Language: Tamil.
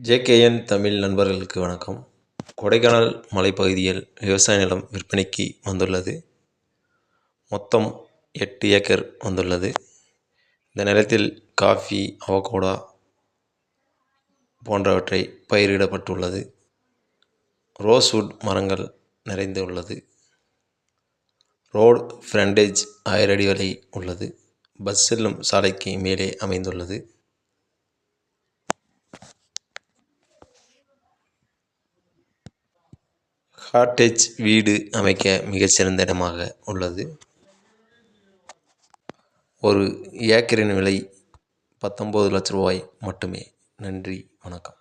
ஜேகேஎன் தமிழ் நண்பர்களுக்கு வணக்கம். கொடைக்கானல் மலைப்பகுதியில் விவசாய நிலம் விற்பனைக்கு வந்துள்ளது. மொத்தம் எட்டு ஏக்கர் வந்துள்ளது. இந்த நிலத்தில் காஃபி அவகோடா போன்றவற்றை பயிரிடப்பட்டுள்ளது. ரோஸ்வுட் மரங்கள் நிறைந்து உள்ளது. ரோடு ஃப்ரண்டேஜ் ஆயிரடி வரை உள்ளது. பஸ் செல்லும் சாலைக்கு மேலே அமைந்துள்ளது. காட்டேஜ் வீடு அமைக்க மிகச்சிறந்த இடமாக உள்ளது. ஒரு ஏக்கரின் விலை பத்தொம்பது லட்ச ரூபாய் மட்டுமே. நன்றி வணக்கம்.